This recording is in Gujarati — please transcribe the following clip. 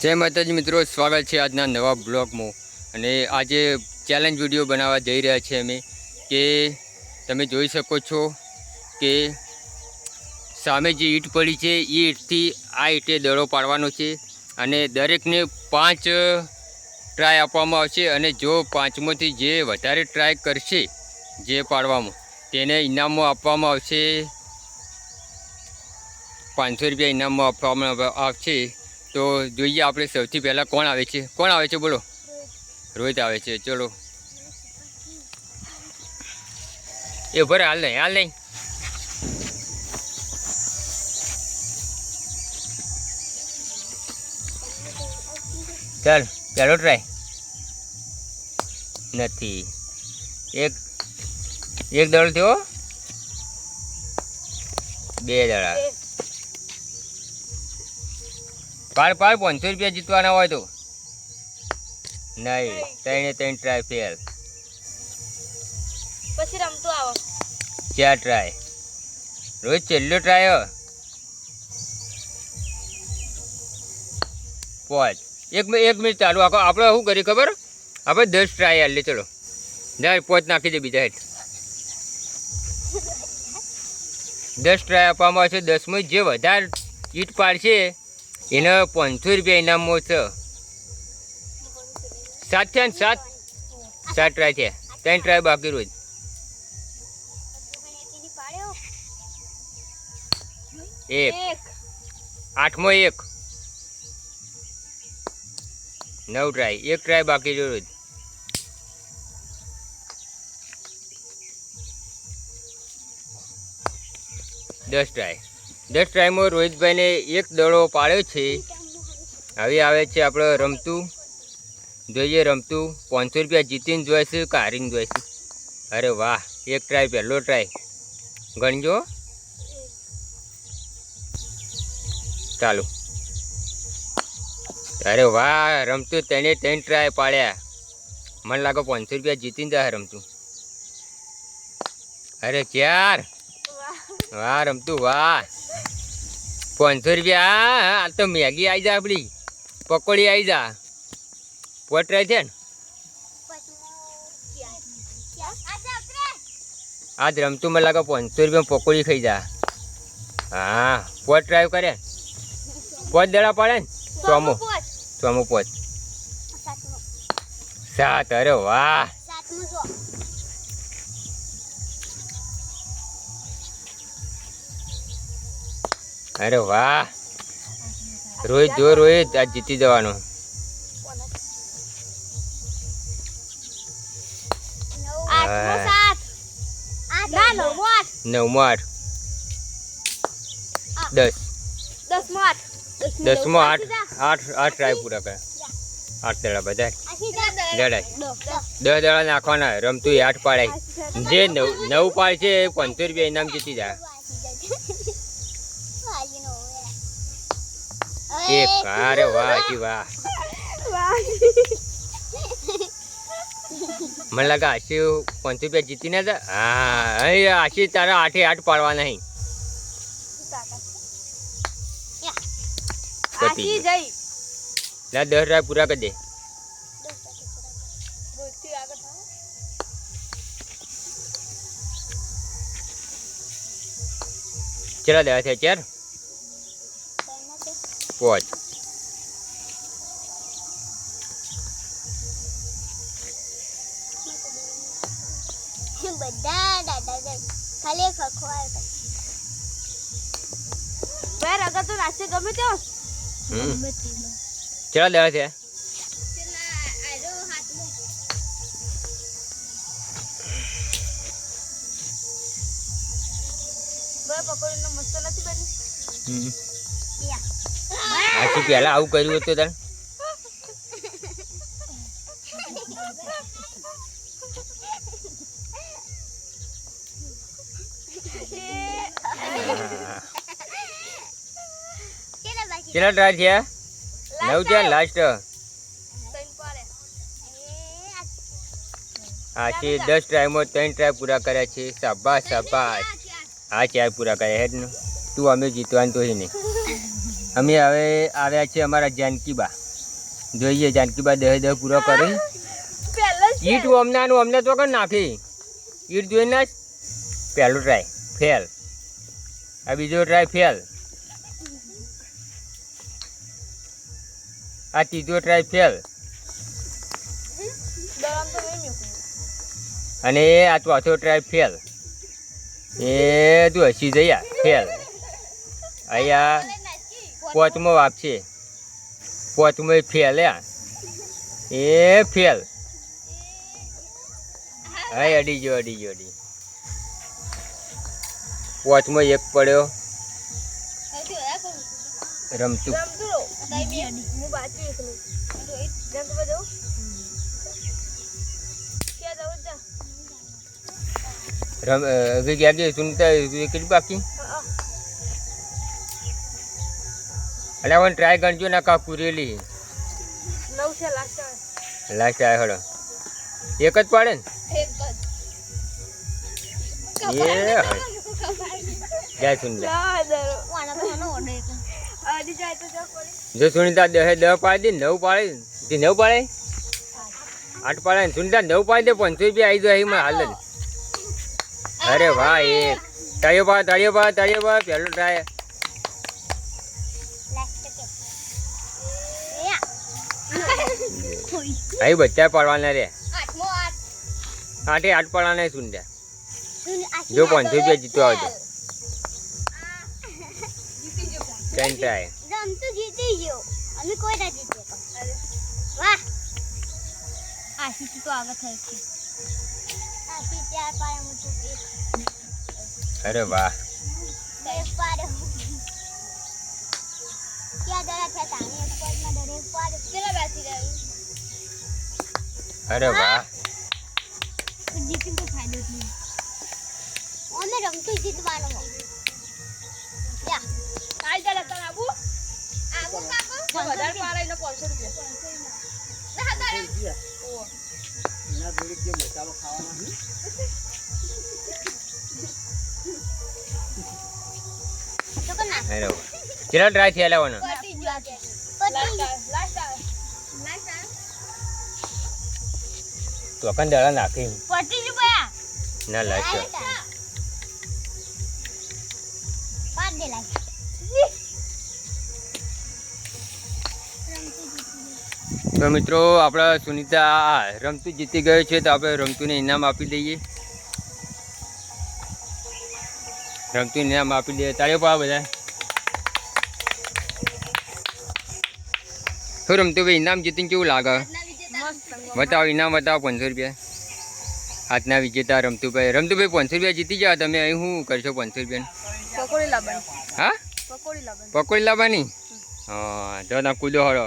જય માતાજી મિત્રો, સ્વાગત છે આજના નવા બ્લોગમાં. અને આજે ચેલેન્જ વીડિયો બનાવવા જઈ રહ્યા છીએ અમે કે તમે જોઈ શકો છો કે સામે જે ઈંટ પડી છે, એ ઈંટથી આ ઈંટે દડો પાડવાનો છે અને દરેકને પાંચ ટ્રાય આપવામાં આવશે અને જો પાંચમાંથી જે વધારે ટ્રાય કરશે જે પાડવામાં, તેને ઇનામો આપવામાં આવશે. પાંચસો રૂપિયા ઇનામો આપવામાં આવશે. તો જોઈએ આપણે સૌથી પહેલાં કોણ આવે છે? કોણ આવે છે? બોલો. રોહિત આવે છે. ચલો. એ ભરે, હાલ નહીં હાલ નહીં. ચાલ, પહેલો ટ્રાય નથી. એક એક દળ થયો. બે દડા પાડ પાડ પાંચસો રૂપિયા જીતવાના હોય તો. નહીં ત્રણે ત્રણ ટ્રાય ફેલ પછી રમતો આવો. ચાર ટ્રાય રોજ છેલ્લો ટ્રાય પાંચ. એક એક મિનિટ ચાલુ આખો આપણે શું કરીએ ખબર? આપણે દસ ટ્રાય હાલ ચલો. જાય પોચ નાખી દે બીજા હેઠ. દસ ટ્રાય આપવામાં આવશે દસમાં. જે વધારે ઈટ પાડશે એને પાંચસો રૂપિયા ઇનામો છે. સાત છે ને સાત? સાત ટ્રાય છે. ત્રણ ટ્રાય બાકી રોજ. એક. એક. આઠમો એક. નવ ટ્રાય. એક ટ્રાય બાકી જો રોજ. દસ ટ્રાય. દસ ટાઈમો રોહિતભાઈને એક દડો પાડ્યો છે. હવે આવે છે આપણે રમતું. જોઈએ રમતું. પાંચસો રૂપિયા જીતીને જોઈશું કે હારીને જોઈશું? અરે વાહ એક ટ્રાય પહેલો ટ્રાય ગણજો. ચાલો. અરે વાહ રમતું તેને ત્રણ ટ્રાય પાડ્યા. મને લાગે પાંચસો રૂપિયા જીતીને જાય રમતું. અરે ચાર વાહ રમતું વાહ. પાંચસો રૂપિયા. આ તો મેગી આવી જા આપણી પકોડી આવી જા. પોટરાય ટ્રાય છે ને? આજ રમતું મને લાગે પાંચસો રૂપિયા પકોડી ખાઈ જા. હા પોટ ડ્રાઈવ કરે. પોચ દડા પડે ને? ચોમો ચોમો પોચ. સાત અરે વાહ. અરે વાહ. રોહિત જો રોહિત આજ જીતી જવાનો. નવમો આઠ. દસ. દસમો આઠ. આઠ. આઠ. આઠ ટ્રાય પૂરા કરે આઠ દડા બધા દડાય દસ. દડા નાખવાના. રમતું એ આઠ પાડાય. જે નવ નવ પાડ છે એ પંચોતેર રૂપિયા ઇનામ જીતી જાય. એક અરે વાહ જી વાહ. મને લાગે આશી પાંચસો રૂપિયા જીતી ને હા આશી તારા આઠે આઠ પાડવા નહીં. લા દસ રૂપિયા પૂરા કરી દે. ચલા દસ છે ચાર પાંચ બધા દાદા ખાલી ખખવાય વેર અગર તો નાચે ગમે હમ ચલા દસ છે બે પકોડીનો મસ્ત નથી બની હમ. પહેલાં આવું કર્યું હતું તને? કેટલા ટ્રાય છે નવ છે લાસ્ટ હા છે દસ ટ્રાયમાં ત્રણ ટ્રાય પૂરા કર્યા છે. શાબાશ શાબાશ. આ ચાર પૂરા કર્યા હેડ તું અમે જીતવાનું તો નહીં. અમે હવે આવ્યા છીએ અમારા જાનકીબા. જોઈએ જાનકીબા દહે દહ પૂરો કરી. ઈટ અમનાનું અમને તો કર નાખી. ઈટ જોઈને જ પહેલું ટ્રાય ફેલ આ બીજો ટ્રાય ફેલ આ ત્રીજો ટ્રાય ફેલ અને આ ચોથો ટ્રાય ફેલ એ તું હસી જયા ફેલ અહીંયા પોચમો વાપશે પોચમો એ એ ફેલ. હા અડી ગયો અડી ગયો એક પડ્યો. રમતું. જા રમ ગયા ગયા? સુનતા કેટલી બાકી? હા હું ટ્રાય ગણજો ના કા પૂરેલી. લાસ્ટ આવે હળો. એક જ પાડે ને? એ જય સુનતા જો પડી. સુનિતા દહે દહ પાડી દે નવ પાડે તે નવ પાડે? આઠ પાડે ને. સુનિતા નવ પાડી દે પાંચસો રૂપિયા આવી જાય એમાં હાલ અરે વાહ એક તાળીઓ પા તાળીઓ પા તાળીઓ પા પહેલો ટ્રાય અહીં બચ્ચા પડવાના રે. આઠે. આઠ પડવાના સુનિતા તું જો પાંચસો રૂપિયા જીતો આવજો. કેમ થાય? રમતું જીતી ગયો. અમે કોઈ ના જીતે વાહ. આશી તો આગળ થઈ છે. આશી ચાર પાડે હું અરે વાહ. પાડે. અરે વાહ. તો જીતીને તો ફાયદો નહીં. અમે રમતું જીતવાનું. હો યા આઈ જા લતા આબુ આબુ કાકો? વધારે પારા એનો 500 રૂપિયા. ના દાડા ઓ. તો કર નાખ અરે વાહ. કેટલા ટ્રાય થયા લેવાના? તો અકન દાડા નાખી જ ગયા ના લાસ્ટ પાડ દે લાગ તો મિત્રો આપણા સુનિતા રમતું જીતી ગયો છે તો આપણે રમતુને ઇનામ આપી દઈએ. રમતું ઇનામ આપી દઈએ. તારે પા બધા શું રમતું ભાઈ? ઇનામ જીતીને કેવું લાગે? બતાવો ઇનામ બતાવો પાંચસો રૂપિયા. આજના વિજેતા રમતુભાઈ. રમતુભાઈ પાંચસો રૂપિયા જીતી જાઓ તમે. અહીં શું કરશો પાંચસો રૂપિયા હા? પકોડી લાવવાની હા તો ના કૂદો હળો.